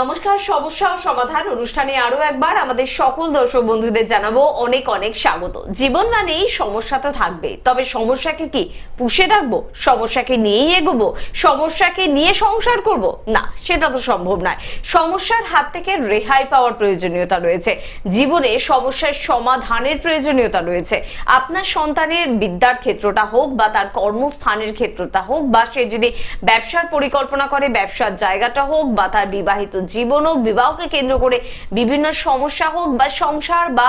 নমস্কার, সমস্যা ও সমাধান অনুষ্ঠানে আরও একবার আমাদের সকল দর্শক বন্ধুদের জানাব অনেক অনেক স্বাগত। জীবন মানেই সমস্যা তো থাকবে, তবে সমস্যাকে কি পুষে রাখব? সমস্যাকে নিয়েই এগোবো? সমস্যাকে নিয়ে সংসার করব? না, সেটা তো সম্ভব নয়। সমস্যার হাত থেকে রেহাই পাওয়ার প্রয়োজনীয়তা রয়েছে। জীবনে সমস্যার সমাধানের প্রয়োজনীয়তা রয়েছে। আপনার সন্তানের বিদ্যার ক্ষেত্রটা হোক বা তার কর্মস্থানের ক্ষেত্রটা হোক বা সে যদি ব্যবসার পরিকল্পনা করে, ব্যবসার জায়গাটা হোক বা তার বিবাহিত জীবন হোক বিবাহকে কেন্দ্র করে বিভিন্ন সমস্যা হোক বা সংসার বা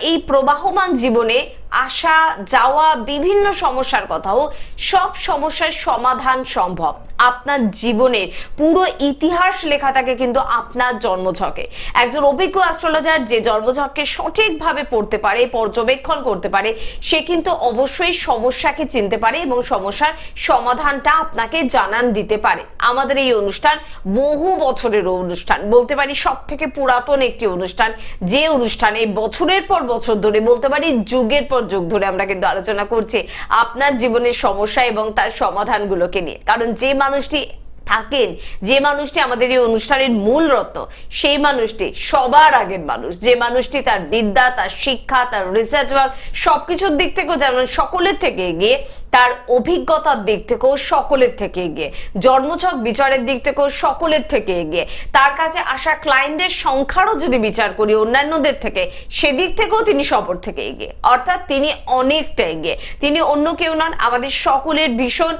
এই প্রবাহমান জীবনে আসা, যাওয়া, বিভিন্ন সমস্যার কথা হোক সব সমস্যার সমাধান সম্ভব। আপনার জীবনের পুরো ইতিহাস লেখা থাকে কিন্তু আপনার জন্মছকে। একজন অভিজ্ঞ অ্যাস্ট্রোলজার যে জন্মছককে সঠিকভাবে পড়তে পারে, পর্যবেক্ষণ করতে পারে, সে কিন্তু অবশ্যই সমস্যাকে চিনতে পারে এবং সমস্যার সমাধানটা আপনাকে জানান দিতে পারে। আমাদের এই অনুষ্ঠান বহু বছরের অনুষ্ঠান। বলতে পারি সব থেকে পুরাতন একটি অনুষ্ঠান। যে অনুষ্ঠানে বছরের পর বছর ধরে বলতে পারি যুগের পর যুগ ধরে আমরা কিন্তু আলোচনা করছি আপনার জীবনের সমস্যা এবং তার সমাধানগুলোকে নিয়ে। কারণ যে মানুষটি থাকেন, যে মানুষটি আমাদের এই অনুষ্ঠানের মূল রত্ন, সেই মানুষটি সবার আগের মানুষ। যে মানুষটি তার বিদ্যা, তার শিক্ষা, তার রিসার্চ ওয়ার্ক সবকিছুর দিক থেকেও যেমন সকলের থেকে এগিয়ে তার অভিজ্ঞতার দিক থেকেও সকলের থেকে এগিয়ে। জন্মছক বিচারের দিক থেকেও সকলের থেকে এগিয়ে। তার কাছে আসা ক্লায়েন্টের সংখ্যারও যদি বিচার করি, অন্যান্যদের থেকে, সেদিক থেকেও তিনি সপর থেকে এগিয়ে। অর্থাৎ তিনি অনেকটা এগিয়ে। তিনি অন্য কেউ নন, আমাদের সকলের ভীষণ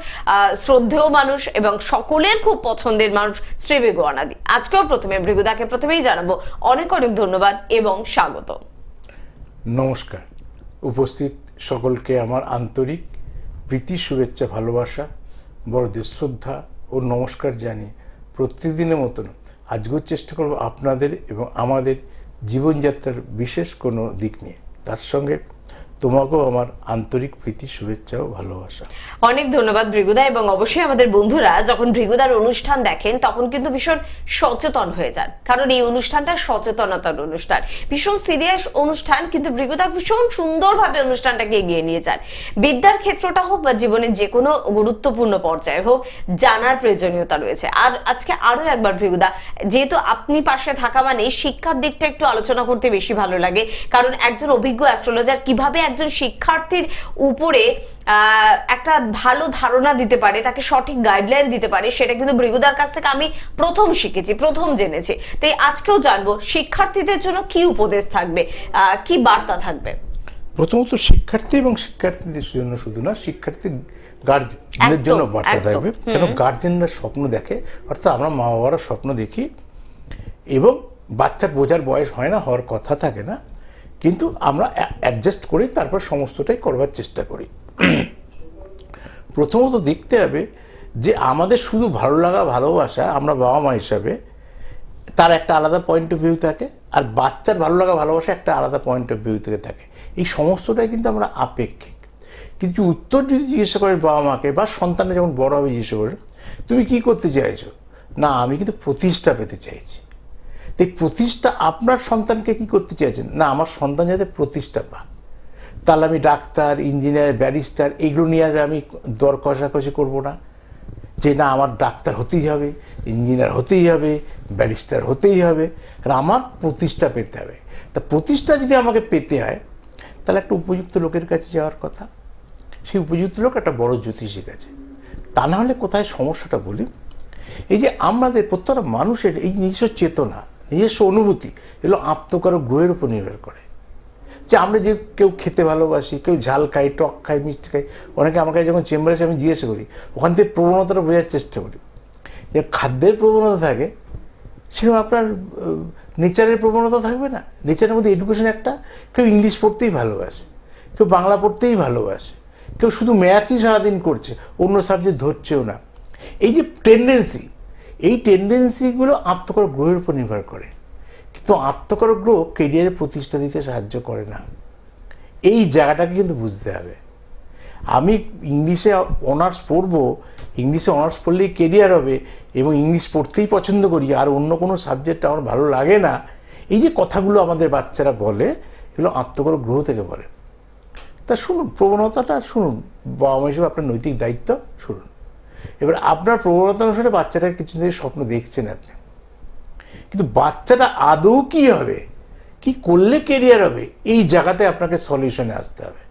শ্রদ্ধেয় মানুষ এবং সকলের খুব পছন্দের মানুষ শ্রী বেগুয়ানাদি আজকেও প্রথমে ভৃগুদাকে প্রথমেই জানাব। অনেক অনেক ধন্যবাদ এবং স্বাগত নমস্কার। উপস্থিত সকলকে আমার আন্তরিক প্রীতি, শুভেচ্ছা, ভালোবাসা, বড়দের শ্রদ্ধা ও নমস্কার জানিয়ে প্রতিদিনের মতন। আজকেও চেষ্টা করব আপনাদের এবং আমাদের জীবনযাত্রার বিশেষ কোনো দিক নিয়ে। তার সঙ্গে তোমাকেও আমার আন্তরিক প্রীতি, শুভেচ্ছা ও ভালোবাসা। অনেক ধন্যবাদ ভৃগুদা এবং অবশ্যই আমাদের বন্ধুরা যখন ভৃগুদার অনুষ্ঠান দেখেন তখন কিন্তু ভীষণ সচেতন হয়ে যান। কারণ এই অনুষ্ঠানটা সচেতনতার অনুষ্ঠান। ভীষণ সিরিয়াস অনুষ্ঠান, কিন্তু ভৃগুদা ভীষণ সুন্দরভাবে অনুষ্ঠানটাকে এগিয়ে নিয়ে যান। বিদ্যার ক্ষেত্রটা হোক বা জীবনের যে কোনো গুরুত্বপূর্ণ পর্যায়ে হোক, জানার প্রয়োজনীয়তা রয়েছে। আর আজকে আরও একবার ভৃগুদা, যেহেতু আপনি পাশে থাকা মানে শিক্ষার দিকটা একটু আলোচনা করতে বেশি ভালো লাগে, কারণ একজন অভিজ্ঞ অ্যাস্ট্রোলজার কীভাবে একজন শিক্ষার্থীর উপরে একটা ভালো ধারণা দিতে পারে তাকে সঠিক গাইডলাইন দিতে পারে সেটা কিন্তু ভৃগুদার কাছ থেকে আমি প্রথম শিখেছি প্রথম জেনেছি। তাই আজকেও জানব শিক্ষার্থীদের জন্য কি উপদেশ থাকবে কি বার্তা থাকবে? প্রথমত শিক্ষার্থী এবং শিক্ষার্থীদের জন্য শুধু না শিক্ষার্থী গার্জেনদের জন্য বার্তা থাকবে। কেন? গার্জেনরা স্বপ্ন দেখে অর্থাৎ আমরা মা বাবারা স্বপ্ন দেখি এবং বাচ্চার বোঝার বয়স হয় না হওয়ার কথা থাকে না। কিন্তু আমরা অ্যাডজাস্ট করি, তারপর সমস্তটাই করবার চেষ্টা করি। প্রথমত দেখতে হবে যে আমাদের শুধু ভালো লাগা, ভালোবাসা আমরা বাবা মা হিসাবে, তার একটা আলাদা পয়েন্ট অফ ভিউ থাকে, আর বাচ্চার ভালো লাগা, ভালোবাসা একটা আলাদা পয়েন্ট অফ ভিউ থেকে থাকে। এই সমস্তটাই কিন্তু আমরা আপেক্ষিক। কিন্তু উত্তর যদি জিজ্ঞাসা করেন বাবা মাকে বা সন্তানের যখন বড় হবে জিজ্ঞাসা করেন তুমি কি করতে চাইছো? না, আমি কিন্তু প্রতিষ্ঠা পেতে চাইছি। তো এই প্রতিষ্ঠা আপনার সন্তানকে কি করতে চাইছেন না, আমার সন্তান যাতে প্রতিষ্ঠা পাক তাহলে আমি ডাক্তার, ইঞ্জিনিয়ার, ব্যারিস্টার এগুলো নিয়ে আর আমি দর কষাকষি করব না। যে না, আমার ডাক্তার হতেই হবে, ইঞ্জিনিয়ার হতেই হবে, ব্যারিস্টার হতেই হবে। কারণ আমার প্রতিষ্ঠা পেতে হবে। তা প্রতিষ্ঠা যদি আমাকে পেতে হয়, তাহলে একটা উপযুক্ত লোকের কাছে যাওয়ার কথা। সেই উপযুক্ত লোক একটা বড় জ্যোতিষীর কাছে। তা না হলে কোথায় সমস্যাটা বলি? এই যে আমাদের প্রত্যেকটা মানুষের এই নিজস্ব চেতনা নিজস্ব অনুভূতি, এগুলো আত্মকারক গ্রহের উপর নির্ভর করে। যে আমরা যে কেউ খেতে ভালোবাসি, কেউ ঝাল খাই, টক খাই, মিষ্টি খাই, অনেকে আমার কাছে যখন চেম্বারে আমি জিজ্ঞেস করি, ওখান থেকে প্রবণতাটা বোঝার চেষ্টা করি। যে খাদ্যের প্রবণতা থাকে, সেরকম আপনার নেচারের প্রবণতা থাকবে না। নেচারের মধ্যে এডুকেশন একটা, কেউ ইংলিশ পড়তেই ভালোবাসে, কেউ বাংলা পড়তেই ভালোবাসে, কেউ শুধু ম্যাথই সারাদিন করছে, অন্য সাবজেক্ট ধরছেও না। এই যে টেন্ডেন্সি এই টেন্ডেন্সিগুলো আত্মকর গ্রহের উপর নির্ভর করে। কিন্তু আত্মকর গ্রহ কেরিয়ারে প্রতিষ্ঠা দিতে সাহায্য করে না। এই জায়গাটাকে কিন্তু বুঝতে হবে। আমি ইংলিশে অনার্স পড়ব, ইংলিশে অনার্স পড়লেই কেরিয়ার হবে এবং ইংলিশ পড়তেই পছন্দ করি, আর অন্য কোনো সাবজেক্ট আমার ভালো লাগে না, এই যে কথাগুলো আমাদের বাচ্চারা বলে, এগুলো আত্মকর গ্রহ থেকে বলে। তা শুনুন, প্রবণতাটা শুনুন। বাবা মা হিসেবে আপনার নৈতিক দায়িত্ব, শুনুন। এবার আপনার প্রবণতা অনুসারে বাচ্চাটা কিছু থেকে স্বপ্ন দেখছেন আপনি। কিন্তু বাচ্চাটা আদৌ কি হবে? কি করলে কেরিয়ার হবে? এই জায়গাতে আপনাকে সলিউশনে আসতে হবে।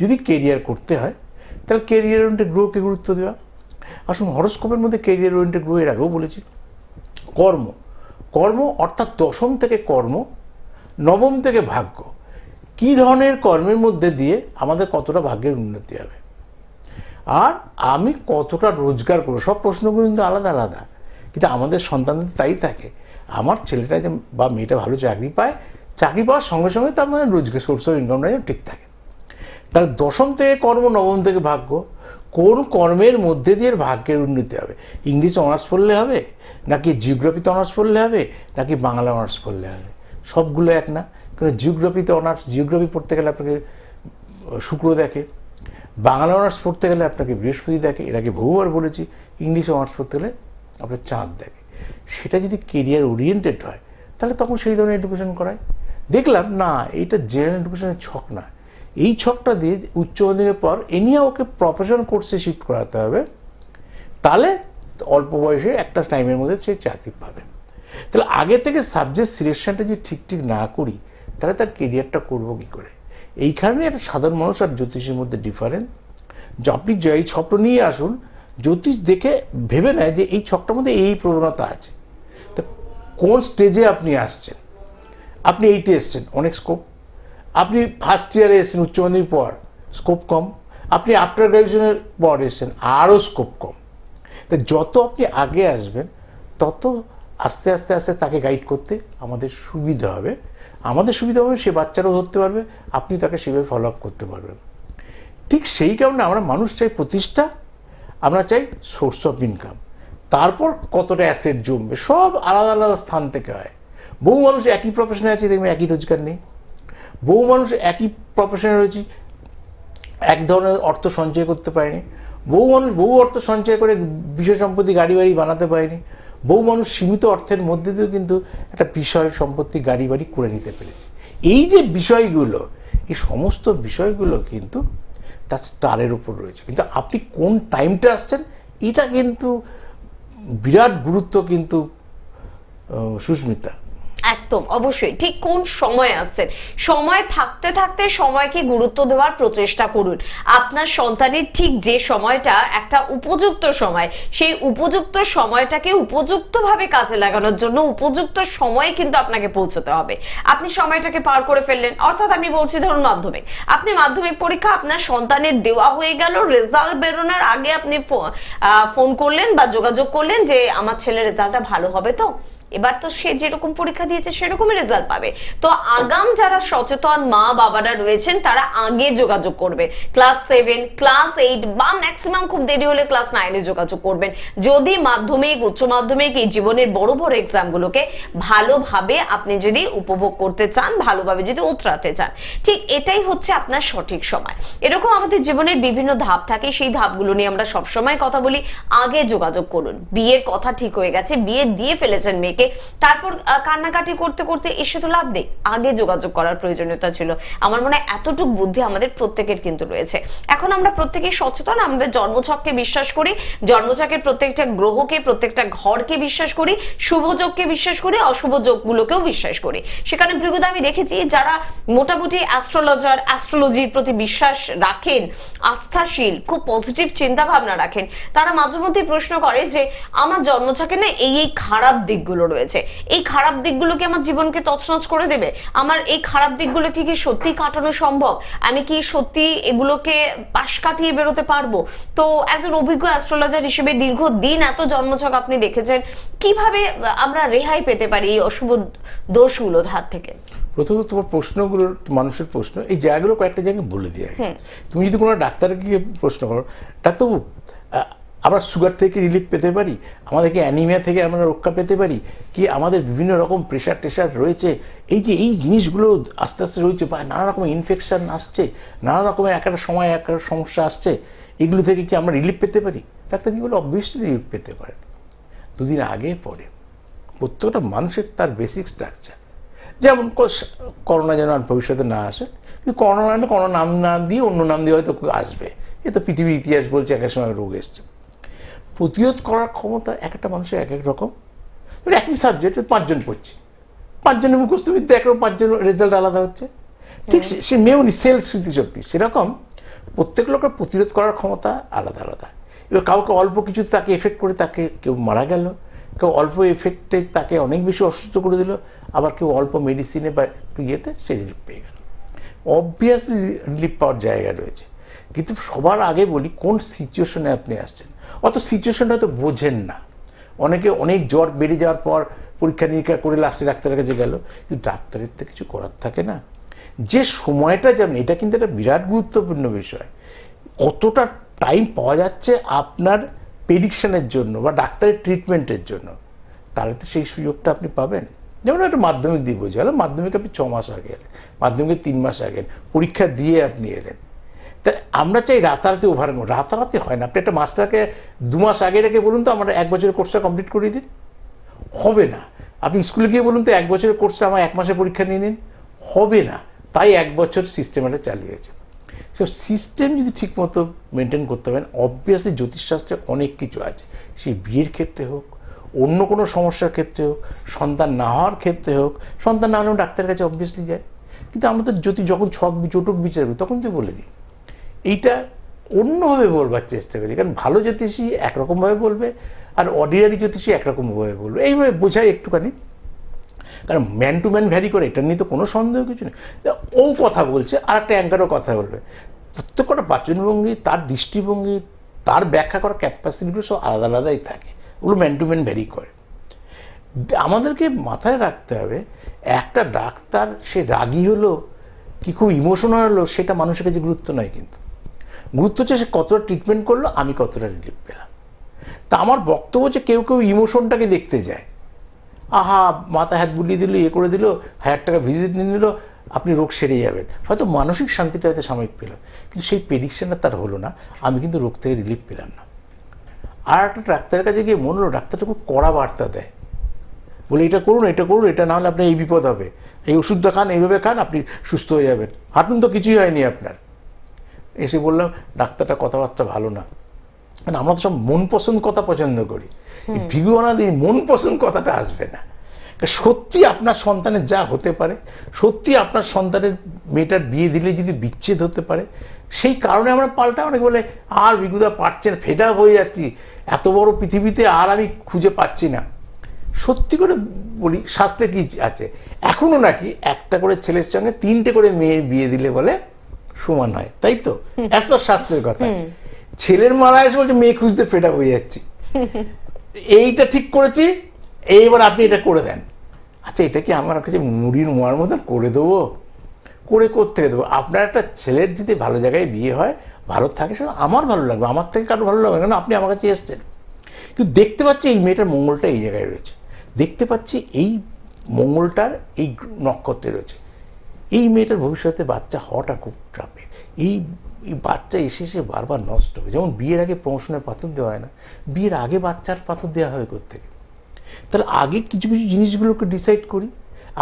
যদি কেরিয়ার করতে হয়, তাহলে কেরিয়ার ওরিয়েন্টেড গ্রোকে গুরুত্ব দেওয়া। আসুন হরস্কোপের মধ্যে কেরিয়ার ওরিয়েন্টেড গ্রো এর আগেও বলেছি। কর্ম। কর্ম অর্থাৎ দশম থেকে কর্ম, নবম থেকে ভাগ্য। কী ধরনের কর্মের মধ্যে দিয়ে আমাদের কতটা ভাগ্যের উন্নতি হবে? আর আমি কতটা রোজগার করব? সব প্রশ্নগুলো কিন্তু আলাদা আলাদা। কিন্তু আমাদের সন্তানদের তাই থাকে। আমার ছেলেটা যে বা মেয়েটা ভালো চাকরি পায়, চাকরি পাওয়ার সঙ্গে সঙ্গে তার মানে রোজগার সোর্স অফ ইনকামটা যেন ঠিক থাকে। তাহলে দশম থেকে কর্ম, নবম থেকে ভাগ্য, কোন কর্মের মধ্যে দিয়ে ভাগ্যের উন্নতি হবে? ইংলিশ অনার্স পড়লে হবে? নাকি জিওগ্রাফিতে অনার্স পড়লে হবে? নাকি বাংলা অনার্স পড়লে হবে? সবগুলো এক না। কারণ জিওগ্রাফিতে অনার্স জিওগ্রাফি পড়তে গেলে আপনাকে শুক্র দেখে। বাংলা অনার্স পড়তে গেলে আপনাকে বৃহস্পতি দেখে এটাকে বহুবার বলেছি ইংলিশ অনার্স পড়তে গেলে আপনার চাঁদ দেখে। সেটা যদি কেরিয়ার ওরিয়েন্টেড হয়, তাহলে তখন সেই ধরনের এডুকেশন করায়। দেখলাম, না, এইটা জেনারেল এডুকেশনের ছক না এই ছকটা দিয়ে উচ্চ মাধ্যমিকের পর এনিয়া ওকে প্রফেশন কোর্সে শিফট করাতে হবে। তাহলে অল্প বয়সে একটা টাইমের মধ্যে সে চাকরি পাবে। তাহলে আগে থেকে সাবজেক্ট সিলেকশনটা যদি ঠিক ঠিক না করি, তাহলে তার কেরিয়ারটা করব কী করে? এইখানে একটা সাধারণ মানুষ আর জ্যোতিষের মধ্যে ডিফারেন্স যে আপনি যে এই ছকটা নিয়ে আসুন, জ্যোতিষ দেখে ভেবে নেয় যে এই ছকটার মধ্যে এই প্রবণতা আছে। তা কোন স্টেজে আপনি আসছেন? আপনি এইটে এসছেন, অনেক স্কোপ আপনি ফার্স্ট ইয়ারে এসেছেন, উচ্চ মাধ্যমিক পর স্কোপ কম। আপনি আফটার গ্র্যাজুয়েশনের পর এসছেন, আরও স্কোপ কম। তা যত আপনি আগে আসবেন, তত আস্তে আস্তে আস্তে তাকে গাইড করতে আমাদের সুবিধা হবে। আমাদের সুবিধা হবে, সে বাচ্চারাও ধরতে পারবে, আপনি তাকে সেভাবে ফলো আপ করতে পারবেন। ঠিক সেই কারণে আমরা মানুষ চাই প্রতিষ্ঠা, আমরা চাই সোর্স অফ ইনকাম তারপর কতটা অ্যাসেট জমবে, সব আলাদা আলাদা স্থান থেকে হয়। বহু মানুষ একই প্রফেশনে আছে, দেখবেন একই রোজগার নেই। বহু মানুষ একই প্রফেশনে রয়েছে, এক ধরনের অর্থ সঞ্চয় করতে পারেনি। বহু মানুষ বহু অর্থ সঞ্চয় করে বিষয় সম্পত্তি গাড়ি বাড়ি বানাতে পারেনি। বহু মানুষ সীমিত অর্থের মধ্যে দিয়েও কিন্তু একটা বিষয় সম্পত্তি গাড়ি বাড়ি করে নিতে পেরেছে। এই যে বিষয়গুলো, এই সমস্ত বিষয়গুলো কিন্তু তার স্টারের উপর রয়েছে। কিন্তু আপনি কোন টাইমটা আসছেন, এটা কিন্তু বিরাট গুরুত্ব কিন্তু সুস্মিতা। একদম, অবশ্যই। ঠিক কোন সময় আসছেন? সময় থাকতে থাকতে সময়কে গুরুত্ব দেওয়ার প্রচেষ্টা করুন। আপনার সন্তানের ঠিক যে সময়টা একটা উপযুক্ত সময়, সেই উপযুক্ত সময়টাকে উপযুক্তভাবে কাজে লাগানোর জন্য উপযুক্ত সময়ে কিন্তু আপনাকে পৌঁছতে হবে। আপনি সময়টাকে পার করে ফেললেন, অর্থাৎ আমি বলছি ধরুন মাধ্যমিক। আপনি মাধ্যমিক পরীক্ষা আপনার সন্তানের দেওয়া হয়ে গেল রেজাল্ট বেরোনোর আগে আপনি ফোন করলেন বা যোগাযোগ করলেন যে, আমার ছেলের রেজাল্টটা ভালো হবে তো? এবার তো সে যেরকম পরীক্ষা দিয়েছে, সেরকমই রেজাল্ট পাবে। তো আগাম যারা সচেতন মা বাবারা রয়েছেন, তারা আগে যোগাযোগ করবেন ক্লাস সেভেন, ক্লাস এইট বা ম্যাক্সিমাম খুব দেরি হলে ক্লাস নাইনে যোগাযোগ করবেন। যদি মাধ্যমিক, উচ্চ মাধ্যমিক এই জীবনের বড় বড় এক্সামগুলোকে ভালোভাবে আপনি যদি উপভোগ করতে চান, ভালোভাবে যদি উতরাতে চান, ঠিক এটাই হচ্ছে আপনার সঠিক সময়। এরকম আমাদের জীবনের বিভিন্ন ধাপ থাকে, সেই ধাপগুলো নিয়ে আমরা সবসময় কথা বলি। আগে যোগাযোগ করুন। বিয়ের কথা ঠিক হয়ে গেছে, বিয়ে দিয়ে ফেলেছেন মেয়েকে তারপর কান্নাকাটি করতে করতে এসে তো লাভ নেই। আগে যোগাযোগ করার প্রয়োজনীয়তা ছিল। আমার মনে হয় এতটুক বুদ্ধি আমাদের প্রত্যেকের কিন্তু রয়েছে। এখন আমরা প্রত্যেকেই সচেতন, আমাদের জন্মছককে বিশ্বাস করি, জন্মছকের প্রত্যেকটা গ্রহকে, প্রত্যেকটা ঘরকে বিশ্বাস করি, শুভযোগকে বিশ্বাস করি অশুভ যোগগুলোকেও বিশ্বাস করি। সেখানে ভৃগুদা আমি দেখেছি, যারা মোটামুটি অ্যাস্ট্রোলজার অ্যাস্ট্রোলজির প্রতি বিশ্বাস রাখেন, আস্থাশীল, খুব পজিটিভ চিন্তা ভাবনা রাখেন, তারা মাঝে মধ্যে প্রশ্ন করে যে, আমার জন্মছকে না এই এই খারাপ দিকগুলো রয়েছে। এই খারাপ দিকগুলো কি আমার জীবনকে তছনছ করে দেবে? আমার এই খারাপ দিকগুলো কি কি সত্যি কাটানো সম্ভব? আমি কি সত্যি এগুলোকে পাশ কাটিয়ে বেরোতে পারব? তো একজন অভিজ্ঞ অ্যাস্ট্রোলজার হিসেবে দীর্ঘদিন এত জন্মছক আপনি দেখেছেন কীভাবে আমরা রেহাই পেতে পারি এই অশুভ দোষগুলোর হাত থেকে? প্রথমত তোমার প্রশ্নগুলোর মানুষের প্রশ্ন এই জায়গাগুলো কয়েকটা জায়গায় বলে দিয়ে তুমি যদি কোনো ডাক্তারকে গিয়ে প্রশ্ন করো ডাক্তারবাবু আমরা সুগার থেকে রিলিফ পেতে পারি, আমাদেরকে অ্যানিমিয়া থেকে আমরা রক্ষা পেতে পারি, কি আমাদের বিভিন্ন রকম প্রেশার টেশার রয়েছে, এই যে এই জিনিসগুলো আস্তে আস্তে রয়েছে বা নানা রকম ইনফেকশন আসছে, নানা রকমের এক একটা সময় এক একটা সমস্যা আসছে, এগুলো থেকে কি আমরা রিলিফ পেতে পারি? ডাক্তার কি বলে? অবভিয়াসলি রিলিফ পেতে পারেন দুদিন আগে পরে, প্রত্যেকটা মানুষের তার বেসিক স্ট্রাকচার যেমন করোনা যেন আর ভবিষ্যতে না আসে, কিন্তু করোনা করোনা নাম না দিয়ে অন্য নাম দিয়ে হয়তো আসবে। এ তো পৃথিবীর ইতিহাস বলছে, এক এক সময় রোগ এসছে। প্রতিরোধ করার ক্ষমতা এক একটা মানুষের এক এক রকম একই সাবজেক্ট পাঁচজন পড়ছে। পাঁচজনের মুখস্থ বিদ্যা একরকম পাঁচজন রেজাল্ট আলাদা হচ্ছে। ঠিক সে- সে মেয়নি সেল স্মৃতিশক্তি। সেরকম প্রত্যেক লোকের প্রতিরোধ করার ক্ষমতা আলাদা আলাদা। এবার কাউকে অল্প কিছু তাকে এফেক্ট করে তাকে কেউ মারা গেল কেউ অল্প এফেক্টে তাকে অনেক বেশি অসুস্থ করে দিল আবার কেউ অল্প মেডিসিনে বা একটু ইয়েতে সে রিলিফ পেয়ে গেল। অবভিয়াসলি রিলিফ পাওয়ার জায়গা রয়েছে। কিন্তু সবার আগে বলি কোন সিচুয়েশনে আপনি আসছেন। অত সিচুয়েশনটা তো বোঝেন না। অনেকে অনেক জ্বর বেড়ে যাওয়ার পর পরীক্ষা নিরীক্ষা করে লাস্টে ডাক্তারের কাছে গেল। কিন্তু ডাক্তারের তো কিছু করার থাকে না। যে সময়টা যাবেন এটা কিন্তু একটা বিরাট গুরুত্বপূর্ণ বিষয়। কতটা টাইম পাওয়া যাচ্ছে আপনার প্রেডিকশনের জন্য বা ডাক্তারের ট্রিটমেন্টের জন্য। তাহলে তো সেই সুযোগটা আপনি পাবেন। যেমন একটা মাধ্যমিক দিয়ে বোঝা গেল মাধ্যমিক আপনি ছ মাস আগে এলেন মাধ্যমিকের তিন মাস আগে পরীক্ষা দিয়ে আপনি এলেন। তা আমরা চাই রাতারাতি ওভার রাতারাতি হয় না। আপনি একটা মাস্টারকে দু মাস আগে রেখে বলুন তো, আমার এক বছরের কোর্সটা কমপ্লিট করিয়ে দিন। হবে না। আপনি স্কুলে গিয়ে বলুন তো, এক বছরের কোর্সটা আমার এক মাসে পরীক্ষা নিয়ে নিন। হবে না। তাই এক বছর সিস্টেমটা চালিয়েছে। সো সিস্টেম যদি ঠিকমতো মেনটেন করতে পারেন অবভিয়াসলি জ্যোতিষশাস্ত্রে অনেক কিছু আছে। সে বিয়ের ক্ষেত্রে হোক, অন্য কোনো সমস্যার ক্ষেত্রে হোক, সন্তান না হওয়ার ক্ষেত্রে হোক, সন্তান না হলেও ডাক্তারের কাছে অবভিয়াসলি যায়। কিন্তু আমরা তো যদি যখন ছক জটক বিচার করি, তখন তো বলে দিই এইটা অন্যভাবে বলবার চেষ্টা করি, কারণ ভালো জ্যোতিষী একরকমভাবে বলবে আর অর্ডিনারি জ্যোতিষী একরকমভাবে বলবে। এইভাবে বোঝাই একটুখানি। কারণ ম্যান টু ম্যান ভ্যারি করে, এটা নিয়ে তো কোনো সন্দেহ কিছু নেই। ও কথা বলছে আর একটা অ্যাঙ্কারও কথা বলবে। প্রত্যেকটা বাচনভঙ্গি তার দৃষ্টিভঙ্গি, তার ব্যাখ্যা করার ক্যাপাসিটিগুলো সব আলাদা আলাদাই থাকে। ওগুলো ম্যান টু ম্যান ভ্যারি করে। আমাদেরকে মাথায় রাখতে হবে, একটা ডাক্তার সে রাগী হলো, কি খুব ইমোশনাল হলো, সেটা মানুষের কাছে গুরুত্ব নয় কিন্তু। গুরুত্ব হচ্ছে সে কতটা ট্রিটমেন্ট করল, আমি কতটা রিলিফ পেলাম। তা আমার বক্তব্য যে কেউ কেউ ইমোশনটাকে দেখতে যায়। আহা মাথা হাত বুলিয়ে দিল ইয়ে করে দিল, হাজার টাকা ভিজিট নিয়ে নিল, আপনি রোগ সেরে যাবেন। হয়তো মানসিক শান্তিটা হয়তো সাময়িক পেলাম কিন্তু সেই প্রেডিকশনটা তার হলো না, আমি কিন্তু রোগ থেকে রিলিফ পেলাম না। আর একটা ডাক্তারের কাছে গিয়ে মনে হলো, ডাক্তারটা খুব কড়া বার্তা দেয়। বলে, এটা করুন এটা করুন, এটা না হলে আপনার এই বিপদ হবে। এই ওষুধটা খান, এইভাবে খান, আপনি সুস্থ হয়ে যাবেন। হাঁটুন তো কিছুই হয়নি আপনার। এসে বললাম ডাক্তারটা কথাবার্তা ভালো না। মানে আমরা তো সব মন পছন্দ কথা পছন্দ করি। ভিগুয়ানা দিয়ে মন পছন্দ কথাটা আসবে না। সত্যি আপনার সন্তানের যা হতে পারে সত্যি আপনার সন্তানের মেয়েটার বিয়ে দিলে যদি বিচ্ছেদ হতে পারে সেই কারণে আমরা পাল্টা অনেক বলে আর বিগুদা পারছে না ফেডা হয়ে যাচ্ছি। এত বড় পৃথিবীতে আর আমি খুঁজে পাচ্ছি না। সত্যি করে বলি শাস্ত্রে কি আছে? এখনও নাকি একটা করে ছেলের সঙ্গে তিনটে করে মেয়ে বিয়ে দিলে বলে সমান হয় তাই তো? অ্যাজ পার শাস্ত্রের কথা। ছেলের মালা এসে বলছে মেয়ে খুঁজতে ফেটা হয়ে যাচ্ছি। এইটা ঠিক করেছি এইবার আপনি এটা করে দেন। আচ্ছা এটা কি আমার কাছে মুড়ির মোয়ার মতন করে দেবো? করে করতে দেবো? আপনার একটা ছেলের যদি ভালো জায়গায় বিয়ে হয় ভালো থাকে সেটা আমার ভালো লাগবে আমার থেকে কারও ভালো লাগবে না, কারণ আপনি আমার কাছে এসছেন। কিন্তু দেখতে পাচ্ছি এই মেয়েটার মঙ্গলটা এই জায়গায় রয়েছে। দেখতে পাচ্ছি এই মঙ্গলটার এই নক্ষত্রে রয়েছে। এই মেয়েটার ভবিষ্যতে বাচ্চা হওয়াটা খুব চাপের এই বাচ্চা এসে এসে বারবার নষ্ট হবে। যেমন বিয়ের আগে প্রমোশনের পাথর দেওয়া হয় না, বিয়ের আগে বাচ্চার পাথর দেওয়া হয় থেকে তাহলে আগে কিছু কিছু জিনিসগুলোকে ডিসাইড করি।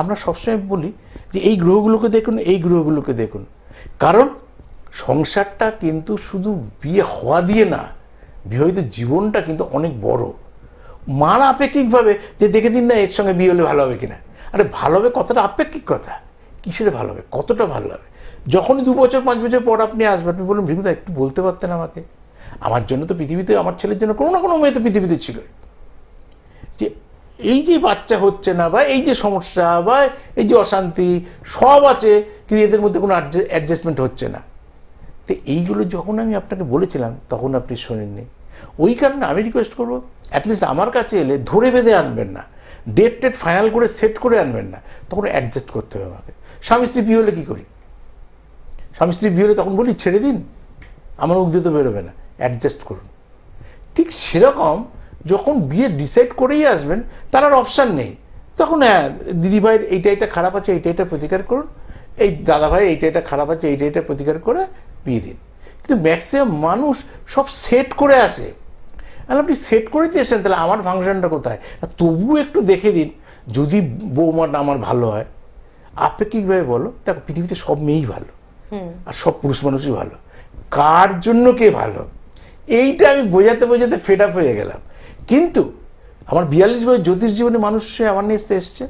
আমরা সবসময় বলি যে এই গ্রহগুলোকে দেখুন, এই গ্রহগুলোকে দেখুন। কারণ সংসারটা কিন্তু শুধু বিয়ে হওয়া দিয়ে না, বিবাহিত জীবনটা কিন্তু অনেক বড়। মান আপেক্ষিকভাবে যে দেখে দিন না এর সঙ্গে বিয়ে হলে ভালো হবে কিনা। আরে ভালো হবে কতটা আপেক্ষিক কথা। কিসের ভালো হবে? কতটা ভালো হবে? যখনই দু বছর, পাঁচ বছর পর আপনি আসবেন আপনি বলুন ভিগুদা একটু বলতে পারতেন আমাকে। আমার জন্য তো পৃথিবীতে, আমার ছেলের জন্য কোনো না কোনো মেয়ে তো পৃথিবীতে ছিল যে এই যে বাচ্চা হচ্ছে না, বা এই যে সমস্যা, বা এই যে অশান্তি, সব আছে, কিন্তু এদের মধ্যে কোনো অ্যাডজাস্টমেন্ট হচ্ছে না। তো এইগুলো যখন আমি আপনাকে বলেছিলাম, তখন আপনি শোনেননি। ওই কারণে আমি রিকোয়েস্ট করব অ্যাটলিস্ট আমার কাছে এলে ধরে বেঁধে আনবেন না। ডেট টেট ফাইনাল করে সেট করে আনবেন না। তখন অ্যাডজাস্ট করতে হবে আমাকে। স্বামী স্ত্রী বিয়ে হলে কী করি? স্বামী স্ত্রী বিয়ে হলে তখন বলি, ছেড়ে দিন, আমার মুখ দিয়ে তো বেরোবে না অ্যাডজাস্ট করুন। ঠিক সেরকম যখন বিয়ে ডিসাইড করেই আসবেন, তার আর অপশান নেই। তখন হ্যাঁ দিদিভাইয়ের এইটা এটা খারাপ আছে, এইটা এটা প্রতিকার করুন। এই দাদাভাই এইটা এটা খারাপ আছে, এইটা এটা প্রতিকার করে বিয়ে দিন। কিন্তু ম্যাক্সিমাম মানুষ সব সেট করে আসে। আর আপনি সেট করে দিয়েছেন তাহলে আমার ফাংশনটা কোথায়? তবুও একটু দেখে দিন, যদি বৌমার আমার ভালো হয়। আপেক্ষিকভাবে বলো দেখো পৃথিবীতে সব মেয়েই ভালো। আর সব পুরুষ মানুষই ভালো। কার জন্য কে ভালো? এইটা আমি বোঝাতে বোঝাতে ফেড আপ হয়ে গেলাম। কিন্তু আমার বিয়াল্লিশ বছর জ্যোতিষ জীবনে মানুষ অ্যাওয়ারনেস এসছে।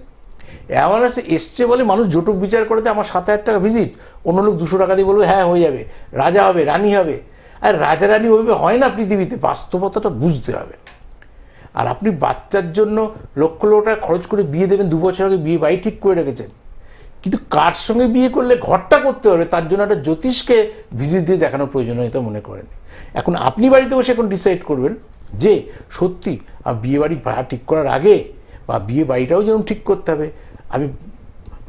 অ্যাওয়ারনেস এসছে বলে মানুষ জটক বিচার করতে আমার সাত হাজার টাকা ভিজিট অন্য লোক দুশো টাকা দিয়ে বলবে হ্যাঁ হয়ে যাবে। রাজা হবে রানী হবে। আর রাজা রানী ওইভাবে হয় না পৃথিবীতে বাস্তবতাটা বুঝতে হবে। আর আপনি বাচ্চার জন্য লক্ষ লক্ষ টাকা খরচ করে বিয়ে দেবেন দু বছর আগে বিয়ে বাড়ি ঠিক করে রেখেছেন। কিন্তু কার সঙ্গে বিয়ে করলে ঘরটা করতে হবে? তার জন্য একটা জ্যোতিষকে ভিজিট দিয়ে দেখানোর প্রয়োজনীয়তা মনে করেন। এখন আপনি বাড়িতে বসে এখন ডিসাইড করবেন যে সত্যি আমি বিয়ে বাড়ি ভাড়া ঠিক করার আগে বা বিয়ে বাড়িটাও যেমন ঠিক করতে হবে। আমি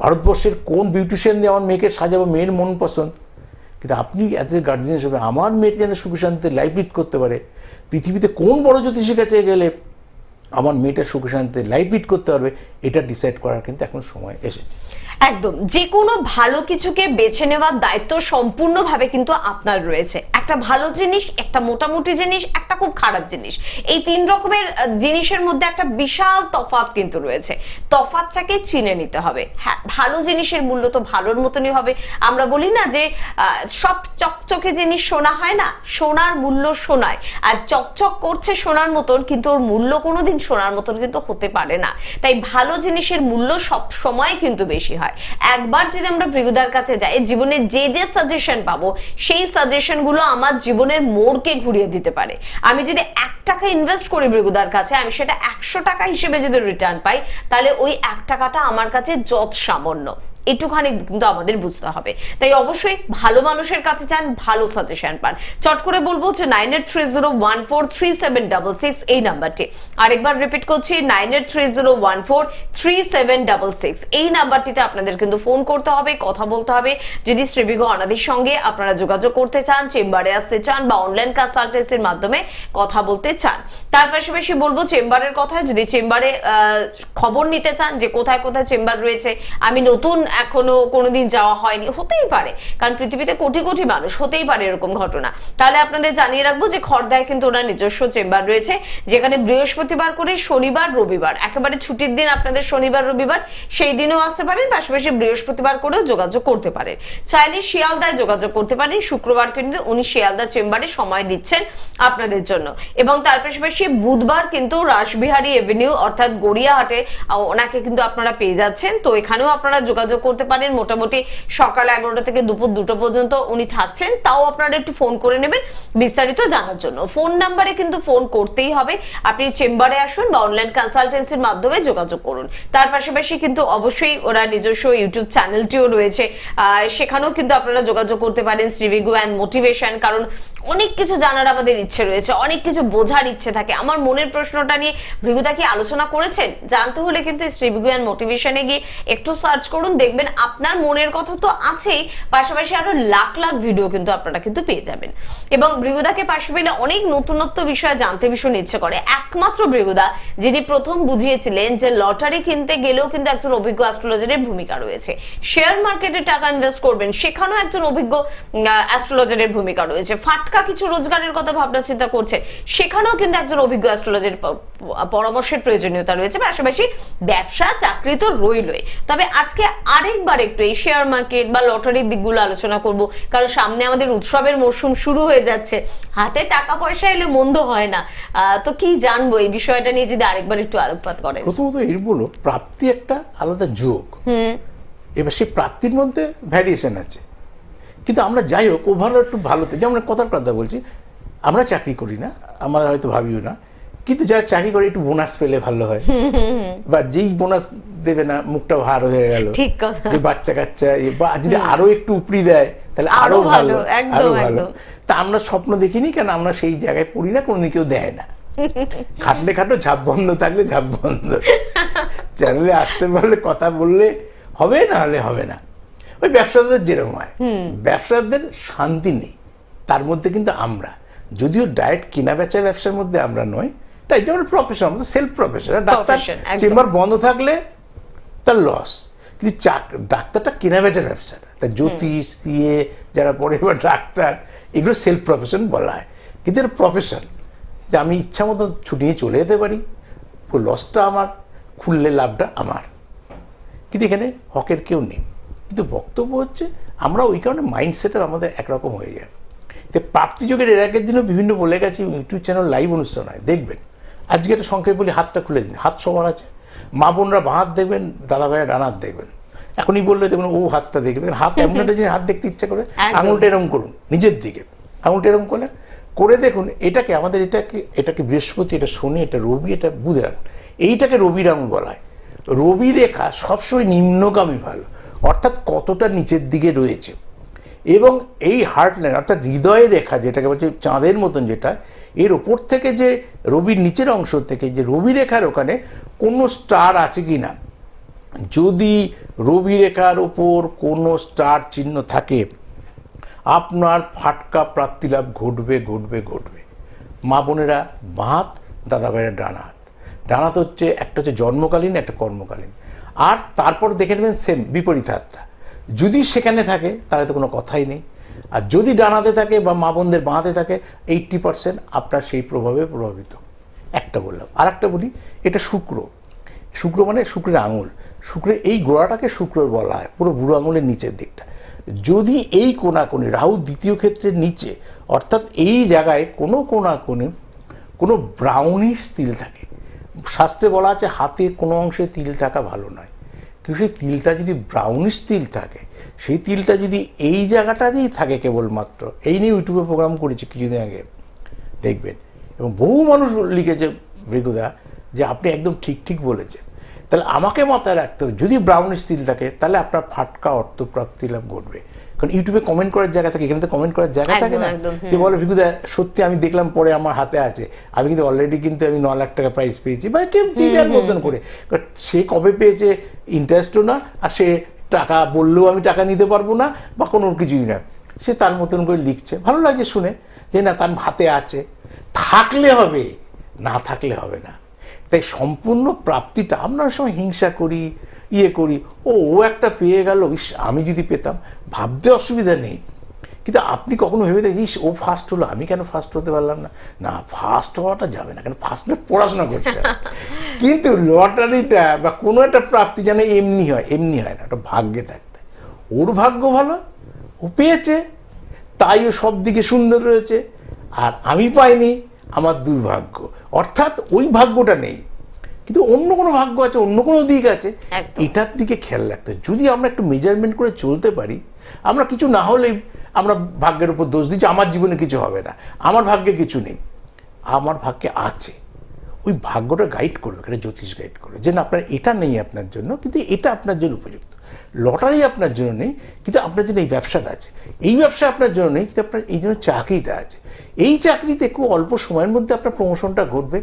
ভারতবর্ষের কোন বিউটিশিয়ান দিয়ে আমার মেয়েকে সাজাবো? মেয়ের মন পছন্দ। কিন্তু আপনি এত গার্জিয়ান হিসেবে আমার মেয়েটি যেন সুখে শান্তিতে লাইফ লিড করতে পারে? পৃথিবীতে কোন বড় জ্যোতিষীর কাছে গেলে আমার মেয়েটা সুখে শান্তিতে লাইফ লিড করতে পারবে? এটা ডিসাইড করার কিন্তু এখন সময় এসেছে। একদম। যে কোনো ভালো কিছুকে বেছে নেওয়ার দায়িত্ব সম্পূর্ণভাবে কিন্তু আপনার রয়েছে। একটা ভালো জিনিস, একটা মোটামুটি জিনিস, একটা খুব খারাপ জিনিস। এই তিন রকমের জিনিসের মধ্যে একটা বিশাল তফাৎ কিন্তু রয়েছে। তফাৎটাকে চিনে নিতে হবে। হ্যাঁ ভালো জিনিসের মূল্য তো ভালোর মতনই হবে। আমরা বলি না যে সব চকচকে জিনিস সোনা হয় না? সোনার মূল্য সোনায়। আর চকচক করছে সোনার মতন, কিন্তু ওর মূল্য কোনোদিন সোনার মতন কিন্তু হতে পারে না। তাই ভালো জিনিসের মূল্য সব সময় কিন্তু বেশি হয়। একবার যদি আমরা ভৃগুদার কাছে যাই জীবনে যে যে সাজেশন পাবো, সেই সাজেশনগুলো আমার জীবনের মোড়কে ঘুরিয়ে দিতে পারে। আমি যদি এক টাকা ইনভেস্ট করি ভৃগুদার কাছে, আমি সেটা একশো টাকা হিসেবে যদি রিটার্ন পাই, তাহলে ওই এক টাকাটা আমার কাছে যৎ সামান্য একটুখানি কিন্তু আমাদের বুঝতে হবে। তাই অবশ্যই ভালো মানুষের কাছে চান, ভালো সাজেশন পান। চট করে বলব যে nine eight three zero one four three seven double six এই নাম্বারটি আরেকবার রিপিট করছি nine eight three zero one four three seven double six এই নাম্বারটিতে আপনাদের কিন্তু ফোন করতে হবে, কথা বলতে হবে। যদি শ্রীবিঘ অনাদির সঙ্গে আপনারা যোগাযোগ করতে চান, চেম্বারে আসতে চান বা অনলাইন কনসালটেন্সির মাধ্যমে কথা বলতে চান। তার পাশাপাশি বলব চেম্বারের কথা যদি চেম্বারে খবর নিতে চান যে কোথায় কোথায় চেম্বার রয়েছে, আমি নতুন এখনও কোনোদিন যাওয়া হয়নি। হতেই পারে, কারণ পৃথিবীতে কোটি কোটি মানুষ, হতেই পারে এরকম ঘটনা। তাহলে আপনাদের জানিয়ে রাখব যে খর্দায় কিন্তু ওনার নিজস্ব চেম্বার রয়েছে, যেখানে বৃহস্পতিবার করে শনিবার, রবিবার, একেবারে ছুটির দিন আপনাদের শনিবার, রবিবার, সেই দিনেও আসতে পারেন, পাশাপাশি বৃহস্পতিবার করেও যোগাযোগ করতে পারেন। চাইলে শিয়ালদায় যোগাযোগ করতে পারেন, শুক্রবার কিন্তু উনি শিয়ালদা চেম্বারে সময় দিচ্ছেন আপনাদের জন্য। এবং তার পাশাপাশি বুধবার কিন্তু রাসবিহারী এভিনিউ, অর্থাৎ গড়িয়াহাটে ওনাকে কিন্তু আপনারা পেয়ে যাচ্ছেন। তো এখানেও আপনারা যোগাযোগ করতে পারেন। মোটামুটি সকাল এগারোটা থেকে দুপুর দুটো পর্যন্ত উনি থাকছেন। তাও আপনারা একটু ফোন করে নেবেন বিস্তারিত জানার জন্য। ফোন নাম্বারে কিন্তু ফোন করতেই হবে। আপনি চেম্বারে আসুন বা অনলাইন কনসালটেন্সির মাধ্যমে যোগাযোগ করুন। তার পাশাপাশি কিন্তু অবশ্যই ওরা নিজস্ব ইউটিউব চ্যানেলটিও রয়েছে। সেখানেও কিন্তু আপনারা যোগাযোগ করতে পারেন শ্রীভিগু অ্যান্ড মোটিভেশন কারণ অনেক কিছু জানার আমাদের ইচ্ছে রয়েছে, অনেক কিছু বোঝার ইচ্ছে থাকে। আমার মনের প্রশ্নটা নিয়ে ভৃগুদা কি আলোচনা করেছেন? জানতে হলে কিন্তু শ্রীভিগু অ্যান্ড মোটিভেশনে গিয়ে একটু সার্চ করুন, দেখবেন আপনার মনের কথা তো আছেই, পাশাপাশি আরও লাখ লাখ ভিডিও কিন্তু আপনারা কিন্তু পেয়ে যাবেন। এবং ভৃগুদাকে পাশে পেলে অনেক নতুনত্ব বিষয়ে জানতে ভীষণ ইচ্ছে করে। একমাত্র ভৃগুদা, যিনি প্রথম বুঝিয়েছিলেন যে লটারি কিনতে গেলেও কিন্তু একজন অভিজ্ঞ অ্যাস্ট্রোলজারের ভূমিকা রয়েছে। শেয়ার মার্কেটে টাকা ইনভেস্ট করবেন, সেখানেও একজন অভিজ্ঞ অ্যাস্ট্রোলজারের ভূমিকা রয়েছে। ফাটকা কিছু রোজগারের কথা ভাবনা চিন্তা করছে। সেখানেও কিন্তু একজন অভিজ্ঞ অ্যাস্ট্রোলজারের প- পরামর্শের প্রয়োজনীয়তা রয়েছে। পাশাপাশি ব্যবসা চাকরি তো রইলই। তবে আজকে আরেকবার একটু এই শেয়ার মার্কেট বা লটারির দিকগুলো আলোচনা করব। কারণ সামনে আমাদের উৎসবের মরশুম শুরু হয়ে যাচ্ছে। হাতে টাকা পয়সা এলে মন্দ হয় না। আহ, তো কি জানব? এই বিষয়টা নিয়ে যদি আরেকবার একটু আলোকপাত করেন। প্রথমত এর বলো প্রাপ্তি একটা আলাদা যোগ। এবার সেই প্রাপ্তির মধ্যে ভ্যারিয়েশন আছে। কিন্তু আমরা যাই হোক ওভারঅল একটু ভালোতে যেমন কথার কথা বলছি আমরা চাকরি করি না আমরা হয়তো ভাবিও না কিন্তু যারা চাকরি করে একটু বোনাস পেলে ভালো হয়। বা যেই বোনাস দেবে না মুখটা ভার হয়ে গেল। ঠিক কথা। যে বাচ্চা কাচ্চা বা যদি আরও একটু উপরি দেয় তাহলে আরও ভালো, আরও ভালো। তা আমরা স্বপ্ন দেখিনি কেন আমরা সেই জায়গায় পড়ি না কোনো কেউ দেয় না। খাটলে খাটো ঝাপ বন্ধ থাকলে ঝাপ বন্ধ। চ্যানেলে আসতে পারলে কথা বললে হবে না হলে হবে না। ওই ব্যবসাদারদের যেরকম হয়। ব্যবসাদারদের শান্তি নেই। তার মধ্যে কিন্তু আমরা। যদিও ডাইরেক্ট কেনা বেচা ব্যবসার মধ্যে আমরা নই তাই যেমন প্রফেশন আমাদের সেলফ প্রফেশন ডাক্তার চেম্বার বন্ধ থাকলে তার লস কিন্তু চাক- ডাক্তারটা কেনা বেচা ব্যবসাটা তা জ্যোতিষ দিয়ে যারা পড়ে বা ডাক্তার এগুলো সেলফ প্রফেশন বলা হয়। কিন্তু এটা প্রফেশন যে আমি ইচ্ছা মতো ছুটি নিয়ে চলে যেতে পারি লসটা আমার খুললে লাভটা আমার। কিন্তু এখানে হকের কেউ নেই। কিন্তু বক্তব্য হচ্ছে আমরা ওই কারণে মাইন্ডসেটের আমাদের একরকম হয়ে যায়। তো প্রাপ্তিযোগের এর আগের দিনও বিভিন্ন বলে গেছি ইউটিউব চ্যানেল লাইভ অনুষ্ঠান হয় দেখবেন। আজকে একটা সংক্ষেপ বলি হাতটা খুলে দিন হাত সবার আছে। মা বোনরা বাঁ হাত দেখবেন দাদা ভাইয়ের ডান হাত দেখবেন। এখনই বললে দেখবেন ও হাতটা দেখবেন হাত এমন একটা জিনিস হাত দেখতে ইচ্ছা করে। আঙুলটা এরকম করুন নিজের দিকে। আঙুলটা এরকম করলেন করে দেখুন এটাকে আমাদের এটাকে এটাকে বৃহস্পতি এটা শনি এটা রবি এটা বুধ রাখুন এইটাকে রবির আঙুল বলা হয়। রবি রেখা সবসময় নিম্নগামী ভালো। অর্থাৎ কতটা নিচের দিকে রয়েছে। এবং এই হার্ট লাইন অর্থাৎ হৃদয় রেখা যেটাকে বলছে, চাঁদের মতন যেটা, এর ওপর থেকে যে রবির নিচের অংশ থেকে যে রবি রেখার ওখানে কোনো স্টার আছে কি না যদি রবি রেখার ওপর কোনো স্টার চিহ্ন থাকে, আপনার ফাটকা প্রাপ্তিলাভ ঘটবে ঘটবে ঘটবে। মা বোনেরা বাঁত দাদা ভাইয়েরা ডান হাত। ডান হাত হচ্ছে, একটা হচ্ছে জন্মকালীন, একটা কর্মকালীন। আর তারপর দেখে নেবেন সেম বিপরীত হাতটা। যদি সেখানে থাকে, তাহলে তো কোনো কথাই নেই। আর যদি ডানাতে থাকে বা মা বোনদের বাঁহাতে থাকে এইট্টি পার্সেন্ট আপনার সেই প্রভাবে প্রভাবিত। একটা বললাম। আর একটা বলি, এটা শুক্র। শুক্র মানে শুক্রের আঙুল। শুক্রের এই গোড়াটাকে শুক্র বলা হয়, পুরো বুড়ো আঙুলের নিচের দিকটা। যদি এই কোনাকুনি, রাহু দ্বিতীয় ক্ষেত্রের নিচে, অর্থাৎ এই জায়গায় কোনো কোনাকুনি, কোনো ব্রাউনিশ তিল থাকে শাস্ত্রে বলা আছে, হাতে কোনো অংশে তিল থাকা ভালো নয়। কিন্তু সেই তিলটা যদি ব্রাউনিশ তিল থাকে, সেই তিলটা যদি এই জায়গাটাতেই থাকে কেবলমাত্র, এই নিয়ে ইউটিউবে প্রোগ্রাম করেছি কিছুদিন আগে, দেখবেন। এবং বহু মানুষ লিখেছে, ভৃগুদা, যে আপনি একদম ঠিক ঠিক বলেছেন। তাহলে আমাকে মাথায় রাখতে হবে, যদি ব্রাউন স্টিল থাকে, তাহলে আপনার ফাটকা, অর্থপ্রাপ্তি লাভ ঘটবে। কারণ ইউটিউবে কমেন্ট করার জায়গা থাকে এখানে তো কমেন্ট করার জায়গা থাকে না। যে বলে ভিগুদা সত্যি আমি দেখলাম পরে আমার হাতে আছে। আমি কিন্তু অলরেডি কিন্তু আমি ন লাখ টাকা প্রাইস পেয়েছি বা কেউ যে যার মতন করে। সে কবে পেয়েছে ইন্টারেস্টও না আর সে টাকা বললেও আমি টাকা নিতে পারব না বা কোনো কিছুই না। সে তার মতন করে লিখছে। ভালো লাগছে শুনে যে না তার হাতে আছে। থাকলে হবে না থাকলে হবে না। তাই সম্পূর্ণ প্রাপ্তিটা আমরা সময় হিংসা করি ইয়ে করি। ও ও একটা পেয়ে গেল ইস আমি যদি পেতাম ভাবতে অসুবিধা নেই। কিন্তু আপনি কখনো ভেবে দেখেন ইস ও ফার্স্ট হলো আমি কেন ফার্স্ট হতে পারলাম না? না ফার্স্ট হওয়াটা যাবে না কেন ফার্স্ট হলে পড়াশোনা করতে হবে। কিন্তু লটারিটা বা কোনো একটা প্রাপ্তি যেন এমনি হয় এমনি হয় না ওটা ভাগ্যে থাকতে ওর ভাগ্য ভালো ও পেয়েছে তাই ও সব দিকে সুন্দর রয়েছে আর আমি পাইনি আমার দুর্ভাগ্য। অর্থাৎ ওই ভাগ্যটা নেই। কিন্তু অন্য কোনো ভাগ্য আছে অন্য কোনো দিক আছে। এটার দিকে খেয়াল রাখতে যদি আমরা একটু মেজারমেন্ট করে চলতে পারি আমরা কিছু না হলে আমরা ভাগ্যের উপর দোষ দিচ্ছি আমার জীবনে কিছু হবে না। আমার ভাগ্যে কিছু নেই। আমার ভাগ্যে আছে। ওই ভাগ্যটা গাইড করবে এটা জ্যোতিষ গাইড করবে। যে আপনার এটা নেই আপনার জন্য, কিন্তু এটা আপনার জন্য উপযুক্ত। লটারি আপনার জন্য নেই, কিন্তু আপনার জন্য এই ব্যবসাটা আছে। এই ব্যবসা আপনার জন্য নেই, কিন্তু আপনার এই জন্য চাকরিটা আছে। এই চাকরিতে খুব অল্প সময়ের মধ্যে আপনার প্রমোশনটা ঘটবে,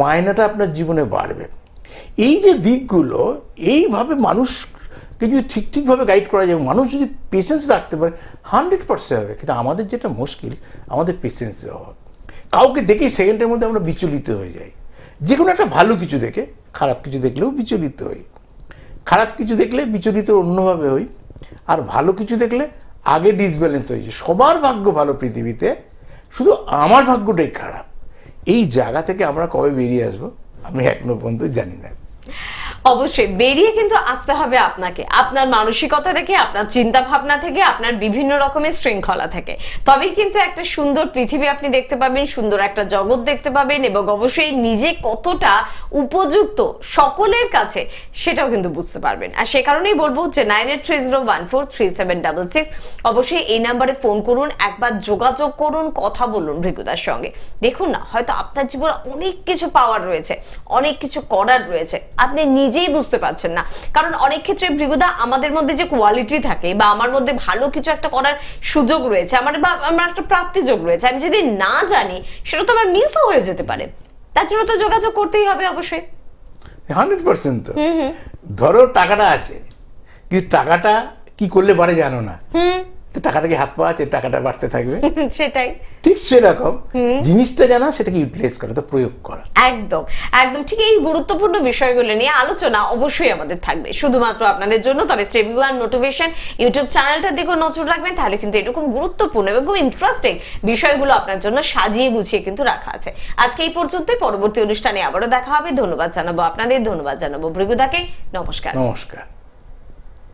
মায়নাটা আপনার জীবনে বাড়বে। এই যে দিকগুলো, এইভাবে মানুষকে যদি ঠিক ঠিকভাবে গাইড করা যায় মানুষ যদি পেশেন্স রাখতে পারে হান্ড্রেড পার্সেন্ট হবে। কিন্তু আমাদের যেটা মুশকিল, আমাদের পেশেন্সের অভাব কাউকে দেখেই সেকেন্ডের মধ্যে আমরা বিচলিত হয়ে যাই। যে কোনো একটা ভালো কিছু দেখে, খারাপ কিছু দেখলেও বিচলিত হই। খারাপ কিছু দেখলে বিচলিত অন্যভাবে হই। আর ভালো কিছু দেখলে আগে ডিসব্যালেন্স হয়েছে সবার ভাগ্য ভালো পৃথিবীতে, শুধু আমার ভাগ্যটাই খারাপ। এই জায়গা থেকে আমরা কবে বেরিয়ে আসব? আমি এখনও পর্যন্ত জানি না। অবশ্যই, বেরিয়ে কিন্তু আসতে হবে আপনাকে। আপনার মানসিকতা থেকে, আপনার চিন্তা ভাবনা থেকে, আপনার বিভিন্ন রকমের শৃঙ্খলা থেকে। তবেই কিন্তু একটা সুন্দর পৃথিবী আপনি দেখতে পাবেন, সুন্দর একটা জগৎ দেখতে পাবেন এবং অবশ্যই নিজে কতটা উপযুক্ত সকলের কাছে সেটাও কিন্তু বুঝতে পারবেন। আর সে কারণেই বলব যে nine eight three zero one four three seven double six অবশ্যই এই নাম্বারে ফোন করুন, একবার যোগাযোগ করুন, কথা বলুন ভৃগুদার সঙ্গে। দেখুন না, হয়তো আপনার জীবনে অনেক কিছু পাওয়ার রয়েছে, অনেক কিছু করার রয়েছে। আপনি নিজেই বুঝতে পারছেন না। কারণ অনেক ক্ষেত্রে ভৃগুদা আমাদের মধ্যে যে কোয়ালিটি থাকে বা আমার মধ্যে ভালো কিছু একটা করার সুযোগ রয়েছে আমার বা আমার একটা প্রাপ্তি যোগ রয়েছে আমি যদি না জানি সেটা তো আমার মিসও হয়ে যেতে পারে। তার জন্য তো যোগাযোগ করতেই হবে অবশ্যই। হান্ড্রেড পার্সেন্ট তো। ধরো টাকাটা আছে কিন্তু টাকাটা কি করলে বাড়ে জানো না? তো টাকাটা কি হাত পা আছে? টাকাটা বাড়তে থাকবে। সেটাই। ঠিক সেরকম। জিনিসটা জানা সেটাকে ইউটিলাইজ করা তো প্রয়োগ করা। একদম একদম। ঠিক এই গুরুত্বপূর্ণ বিষয়গুলো নিয়ে আলোচনা অবশ্যই আমাদের থাকবে। শুধুমাত্র আপনাদের জন্য তবে স্টেবিওয়ান মোটিভেশন ইউটিউব চ্যানেলটার দিকেও নজর রাখবেন। তাহলে কিন্তু এরকম গুরুত্বপূর্ণ এবং খুব ইন্টারেস্টিং বিষয়গুলো আপনার জন্য সাজিয়ে গুছিয়ে কিন্তু রাখা আছে। আজকে এই পর্যন্তই। পরবর্তী অনুষ্ঠানে আবারও দেখা হবে। ধন্যবাদ জানাব আপনাদের ধন্যবাদ জানাব ভৃগুদাকে। নমস্কার। নমস্কার।